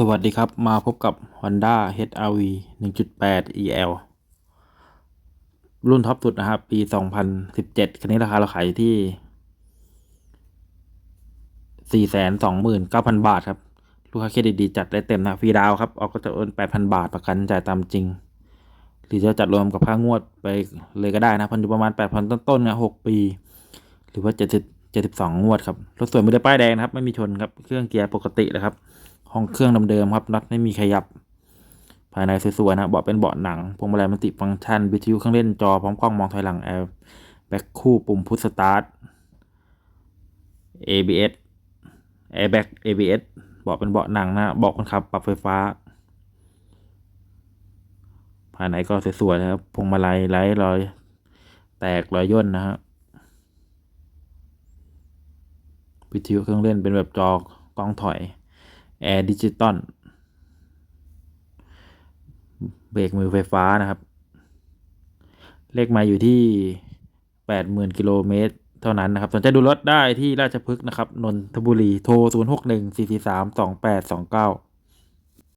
สวัสดีครับ มาพบกับ Honda HR-V 1.8 EL รุ่นท็อปสุดนะครับ ปี 2017 คันนี้ราคาเราขายที่ 429,000 บาทครับ ลูกค้าเครดิตดีจัดได้เต็มนะฟรีดาวครับ ออกก็จะโอน8,000 บาทประกันจ่ายตามจริง หรือจะจัดรวมกับค่างวดไปเลยก็ได้นะพันอยู่ประมาณ 8,000 ต้นๆนะ6ปี หรือว่า 70 72 งวดครับ รถสวยไม่ได้ป้ายแดงนะครับ ไม่มีชนครับ เครื่องเกียร์ปกติเลยครับ ห้องเครื่องเดิมๆครับน็อตไม่มีขยับ ภายในสวยๆนะเบาะเป็นเบาะหนังพวงมาลัยมัลติฟังก์ชันวิทยุเครื่องเล่นจอพร้อมกล้องมองถอยหลังแอร์แบ็คคู่ปุ่มพุทสตาร์ท ABS Airbag ABS เบาะเป็นเบาะหนังนะเบาะคนขับปรับไฟฟ้า ภายในก็สวยๆนะครับพวงมาลัยไร้รอย แตกรอยย่นนะฮะวิทยุเครื่องเล่นเป็นแบบจอกล้องถอย แอร์ดิจิตอลเบรกมือไฟฟ้านะครับ เลขไมาอยู่ที่แปดหมื่นกิโลเมตร เท่านั้นนะครับ สนใจดูรถได้ที่ราชพฤกษ์นะครับ นนทบุรี โทร 0 6 1 4 4 3 2 8 2 9